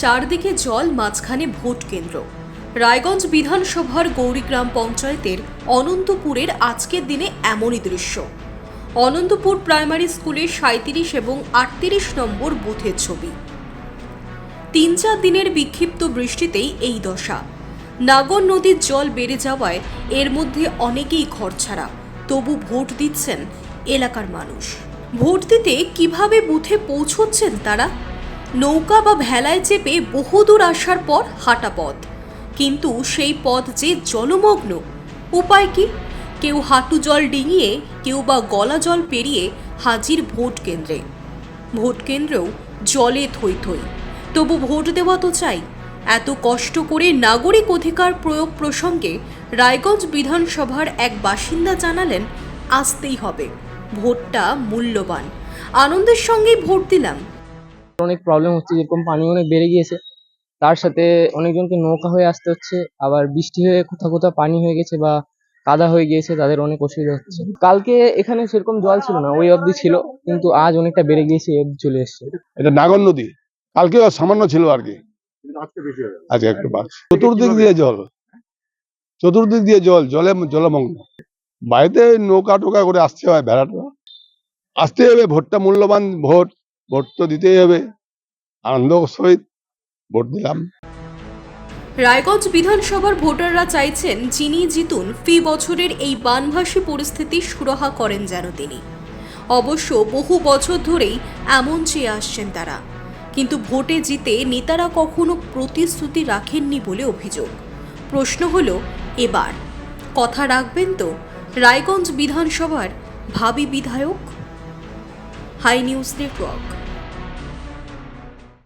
চারদিকে জল, মাঝখানে ভোট কেন্দ্র। রায়গঞ্জ বিধানসভার গৌরীগ্রাম পঞ্চায়েতের অনন্তপুরের আজকের দিনে এমনই দৃশ্য। অনন্তপুর প্রাইমারি স্কুলের সাঁত্রিশ এবং আটত্রিশ নম্বর বুথের ছবি। তিন চার দিনের বিক্ষিপ্ত বৃষ্টিতেই এই দশা। নাগর নদীর জল বেড়ে যাওয়ায় এর মধ্যে অনেকেই ঘর ছাড়া তবু ভোট দিচ্ছেন এলাকার মানুষ। ভোট দিতে কীভাবে বুথে পৌঁছচ্ছেন তারা? নৌকা বা ভেলায় চেপে বহুদূর আসার পর হাঁটা পথ। কিন্তু সেই পথ যে জলমগ্ন, উপায় কি? কেউ হাঁটু জল ডিঙিয়ে, কেউ বা গলা জল পেরিয়ে হাজির ভোট কেন্দ্রে। ভোট কেন্দ্রেও জলে থই থই। তবু ভোট দেওয়া তো চাই। এত কষ্ট করে নাগরিক অধিকার প্রয়োগ প্রসঙ্গে রায়গঞ্জ বিধানসভার এক বাসিন্দা জানালেন, আসতেই হবে। ভোটটা মূল্যবান। আনন্দের সঙ্গেই ভোট দিলাম। অনেক প্রবলেম হচ্ছে, যেরকম পানি অনেক বেড়ে গিয়েছে। তার সাথে অনেকজনকে নৌকা হয়ে আসতে হচ্ছে, আবার বৃষ্টি হয়ে কোথাও কোথাও পানি হয়ে গেছে বা কাদা হয়ে গিয়েছে, তাদের অনেক অসুবিধা হচ্ছে। কালকে এখানে সেরকম জল ছিল না, ওই অবধি ছিল, কিন্তু আজ অনেকটা বেড়ে গিয়েছে অবধি চলে এসছে। এটা নাগর নদী, কালকে সামান্য ছিল আর কি। আজকে চতুর্দিক দিয়ে জল, চতুর্দিক দিয়ে জল, জলে জলমগ্ন বাড়িতে নৌকা টোকা করে আসতে হয় ভেড়াটা আসতে হবে ভোটটা মূল্যবান ভোট ভোট দিতেই হবে। আনন্দ সহিত ভোট দিলাম। রায়গঞ্জ বিধানসভার ভোটাররা চাইছেন যিনি জিতুন, ফি বছরের এই বানভাসী পরিস্থিতি সুরাহা করেন যেন তিনি। অবশ্য বহু বছর ধরেই এমন চেয়ে আসছেন তারা। কিন্তু ভোটে জিতে নেতারা কখনো প্রতিশ্রুতি রাখেননি বলে অভিযোগ। প্রশ্ন হলো, এবার? কথা রাখবেন তো? রায়গঞ্জ বিধানসভার ভাবি বিধায়ক High News Network.